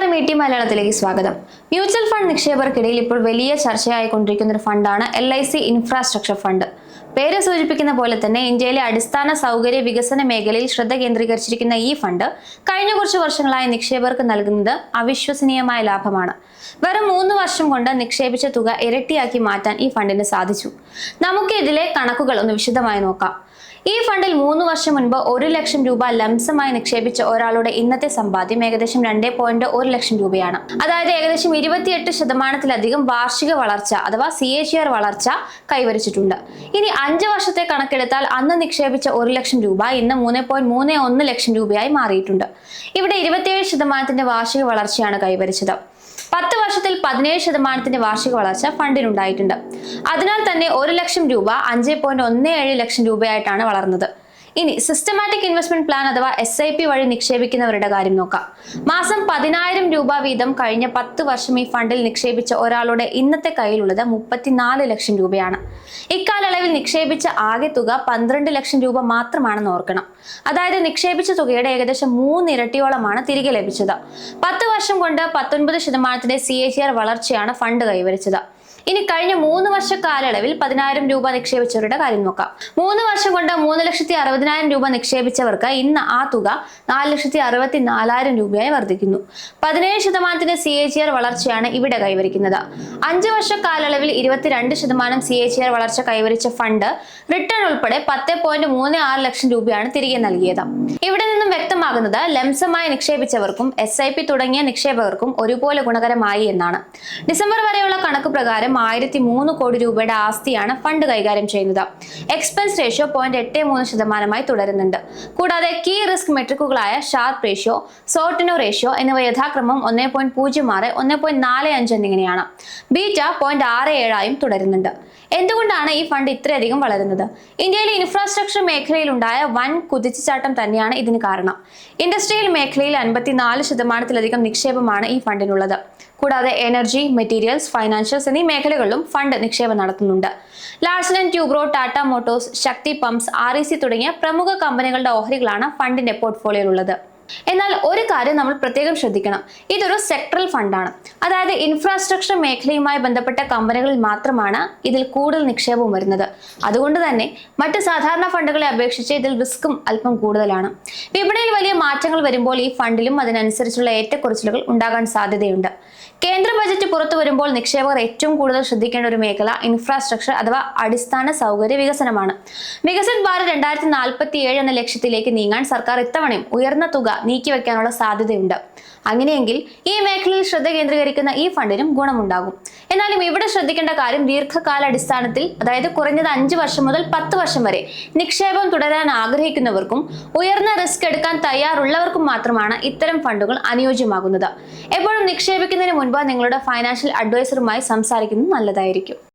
നമസ്കാരം E T മലയാളത്തിലേക്ക് സ്വാഗതം. മ്യൂച്വൽ ഫണ്ട് നിക്ഷേപകർക്കിടയിൽ ഇപ്പോൾ വലിയ ചർച്ചയായിക്കൊണ്ടിരിക്കുന്ന ഒരു ഫണ്ടാണ് L I C infrastructure fund. പേര് സൂചിപ്പിക്കുന്ന പോലെ തന്നെ ഇന്ത്യയിലെ അടിസ്ഥാന സൗകര്യ വികസന മേഖലയിൽ ശ്രദ്ധ കേന്ദ്രീകരിച്ചിരിക്കുന്ന ഈ ഫണ്ട് കഴിഞ്ഞ കുറച്ച് വർഷങ്ങളായി നിക്ഷേപകർക്ക് നൽകുന്നത് അവിശ്വസനീയമായ ലാഭമാണ്. വെറും മൂന്ന് വർഷം കൊണ്ട് നിക്ഷേപിച്ച തുക ഇരട്ടിയാക്കി മാറ്റാൻ ഈ ഫണ്ടിന് സാധിച്ചു. നമുക്ക് ഇതിലെ കണക്കുകൾ ഒന്ന് വിശദമായി നോക്കാം. ഈ ഫണ്ടിൽ മൂന്ന് വർഷം മുൻപ് ഒരു ലക്ഷം രൂപ ലംസമായി നിക്ഷേപിച്ച ഒരാളുടെ ഇന്നത്തെ സമ്പാദ്യം ഏകദേശം രണ്ട് പോയിന്റ് ഒരു ലക്ഷം രൂപയാണ്. അതായത് ഏകദേശം ഇരുപത്തിയെട്ട് ശതമാനത്തിലധികം വാർഷിക വളർച്ച അഥവാ സി എച്ച് ആർ വളർച്ച കൈവരിച്ചിട്ടുണ്ട്. ഇനി അഞ്ച് വർഷത്തെ കണക്കെടുത്താൽ അന്ന് നിക്ഷേപിച്ച ഒരു ലക്ഷം രൂപ ഇന്ന് മൂന്ന് പോയിന്റ് മൂന്ന് ഒന്ന് ലക്ഷം രൂപയായി മാറിയിട്ടുണ്ട്. ഇവിടെ ഇരുപത്തിയേഴ് ശതമാനത്തിന്റെ വാർഷിക വളർച്ചയാണ് കൈവരിച്ചത്. വർഷത്തിൽ പതിനേഴ് ശതമാനത്തിന്റെ വാർഷിക വളർച്ച ഫണ്ടിനുണ്ടായിട്ടുണ്ട് അതിനാൽ തന്നെ ഒരു ലക്ഷം രൂപ അഞ്ച് ലക്ഷം രൂപയായിട്ടാണ് വളർന്നത്. ഇനി സിസ്റ്റമാറ്റിക് ഇൻവെസ്റ്റ്മെന്റ് പ്ലാൻ അഥവാ എസ് ഐ പി വഴി നിക്ഷേപിക്കുന്നവരുടെ കാര്യം നോക്കാം. മാസം പതിനായിരം രൂപ വീതം കഴിഞ്ഞ പത്ത് വർഷം ഈ ഫണ്ടിൽ നിക്ഷേപിച്ച ഒരാളുടെ ഇന്നത്തെ കയ്യിലുള്ളത് മുപ്പത്തിനാല് ലക്ഷം രൂപയാണ്. ഇക്കാലയളവിൽ നിക്ഷേപിച്ച ആകെ തുക പന്ത്രണ്ട് ലക്ഷം രൂപ മാത്രമാണെന്ന് ഓർക്കണം. അതായത് നിക്ഷേപിച്ച തുകയുടെ ഏകദേശം മൂന്ന് ഇരട്ടിയോളമാണ് തിരികെ ലഭിച്ചത്. പത്ത് വർഷം കൊണ്ട് പത്തൊൻപത് ശതമാനത്തിന്റെ സി എ ജി ആർ വളർച്ചയാണ് ഫണ്ട് കൈവരിച്ചത്. ഇനി കഴിഞ്ഞ മൂന്ന് വർഷ കാലയളവിൽ പതിനായിരം രൂപ നിക്ഷേപിച്ചവരുടെ കാര്യം നോക്കാം. മൂന്ന് വർഷം കൊണ്ട് മൂന്ന് ലക്ഷത്തി അറുപതിനായിരം രൂപ നിക്ഷേപിച്ചവർക്ക് ഇന്ന് ആ തുക നാല് ലക്ഷത്തി അറുപത്തി നാലായിരം രൂപയായി വർദ്ധിക്കുന്നു. പതിനേഴ് ശതമാനത്തിന്റെ സി എ ജി ആർ വളർച്ചയാണ് ഇവിടെ കൈവരിക്കുന്നത്. അഞ്ച് വർഷ കാലയളവിൽ ഇരുപത്തിരണ്ട് ശതമാനം സി എ ജി ആർ വളർച്ച കൈവരിച്ച ഫണ്ട് റിട്ടേൺ ഉൾപ്പെടെ പത്ത് പോയിന്റ് മൂന്ന് ആറ് ലക്ഷം രൂപയാണ് തിരികെ നൽകിയത്. ഇവിടെ നിന്നും വ്യക്തമാകുന്നത് ലംസമായി നിക്ഷേപിച്ചവർക്കും എസ് ഐ പി തുടങ്ങിയ നിക്ഷേപകർക്കും ഒരുപോലെ ഗുണകരമായി എന്നാണ്. ഡിസംബർ വരെയുള്ള കണക്ക് പ്രകാരം ആയിരത്തി മൂന്ന് കോടി രൂപയുടെ ആസ്തിയാണ് ഫണ്ട് കൈകാര്യം ചെയ്യുന്നത്. എക്സ്പെൻസ് റേഷ്യോ പോയിന്റ് എട്ട് മൂന്ന് ശതമാനമായി തുടരുന്നുണ്ട്. കൂടാതെ കീ റിസ്ക് മെട്രിക്കുകളായ ഷാർപ്പ് റേഷ്യോ സോട്ടിനോ റേഷ്യോ എന്നിവ യഥാക്രമം ഒന്നേ പോയിന്റ് പൂജ്യം ആറ് ഒന്നേ പോയിന്റ് നാല് അഞ്ച് എന്നിങ്ങനെയാണ്. ബീറ്റ പോയിന്റ് ആറ് ഏഴായും തുടരുന്നുണ്ട്. എന്തുകൊണ്ടാണ് ഈ ഫണ്ട് ഇത്രയധികം വളരുന്നത്? ഇന്ത്യയിലെ ഇൻഫ്രാസ്ട്രക്ചർ മേഖലയിൽ ഉണ്ടായ വൻ കുതിച്ചുചാട്ടം തന്നെയാണ് ഇതിന് കാരണം. ഇൻഡസ്ട്രിയൽ മേഖലയിൽ അൻപത്തിനാല് ശതമാനത്തിലധികം നിക്ഷേപമാണ് ഈ ഫണ്ടിനുള്ളത്. കൂടാതെ എനർജി മെറ്റീരിയൽസ് ഫൈനാൻഷ്യൽസ് എന്നീ മേഖലകളിലും ഫണ്ട് നിക്ഷേപം നടത്തുന്നുണ്ട്. Larsen and Toubro Tata Motors Shakti Pumps R തുടങ്ങിയ പ്രമുഖ കമ്പനികളുടെ ഓഹരികളാണ് ഫണ്ടിന്റെ പോർട്ട്ഫോളിയോയിലുള്ളത് എന്നാൽ ഒരു കാര്യം നമ്മൾ പ്രത്യേകം ശ്രദ്ധിക്കണം. ഇതൊരു സെക്ടറൽ ഫണ്ടാണ് അതായത് ഇൻഫ്രാസ്ട്രക്ചർ മേഖലയുമായി ബന്ധപ്പെട്ട കമ്പനികളിൽ മാത്രമാണ് ഇതിൽ കൂടുതൽ നിക്ഷേപവും വരുന്നത്. അതുകൊണ്ട് തന്നെ മറ്റ് സാധാരണ ഫണ്ടുകളെ അപേക്ഷിച്ച് ഇതിൽ റിസ്ക്കും അല്പം കൂടുതലാണ്. വിപണിയിൽ വലിയ മാറ്റങ്ങൾ വരുമ്പോൾ ഈ ഫണ്ടിലും അതിനനുസരിച്ചുള്ള ഏറ്റക്കുറച്ചിലുകൾ ഉണ്ടാകാൻ സാധ്യതയുണ്ട്. കേന്ദ്ര ബജറ്റ് പുറത്തു വരുമ്പോൾ നിക്ഷേപകർ ഏറ്റവും കൂടുതൽ ശ്രദ്ധിക്കേണ്ട ഒരു മേഖല ഇൻഫ്രാസ്ട്രക്ചർ അഥവാ അടിസ്ഥാന സൗകര്യ വികസനമാണ്. വികസിത് ഭാരത് രണ്ടായിരത്തി നാൽപ്പത്തി ഏഴ് എന്ന ലക്ഷ്യത്തിലേക്ക് നീങ്ങാൻ സർക്കാർ ഇത്തവണയും ഉയർന്ന തുക നീക്കിവെക്കാനുള്ള സാധ്യതയുണ്ട്. അങ്ങനെയെങ്കിൽ ഈ മേഖലയിൽ ശ്രദ്ധ കേന്ദ്രീകരിക്കുന്ന ഈ ഫണ്ടിനും ഗുണമുണ്ടാകും. എന്നാലും ഇവിടെ ശ്രദ്ധിക്കേണ്ട കാര്യം ദീർഘകാല അടിസ്ഥാനത്തിൽ അതായത് കുറഞ്ഞത് അഞ്ച് വർഷം മുതൽ പത്ത് വർഷം വരെ നിക്ഷേപം തുടരാൻ ആഗ്രഹിക്കുന്നവർക്കും ഉയർന്ന റിസ്ക് എടുക്കാൻ തയ്യാറുള്ളവർക്കും മാത്രമാണ് ഇത്തരം ഫണ്ടുകൾ അനുയോജ്യമാകുന്നത്. എപ്പോഴും നിക്ഷേപിക്കുന്നതിന് മുൻപ് നിങ്ങളുടെ ഫൈനാൻഷ്യൽ അഡ്വൈസറുമായി സംസാരിക്കുന്നത് നല്ലതായിരിക്കും.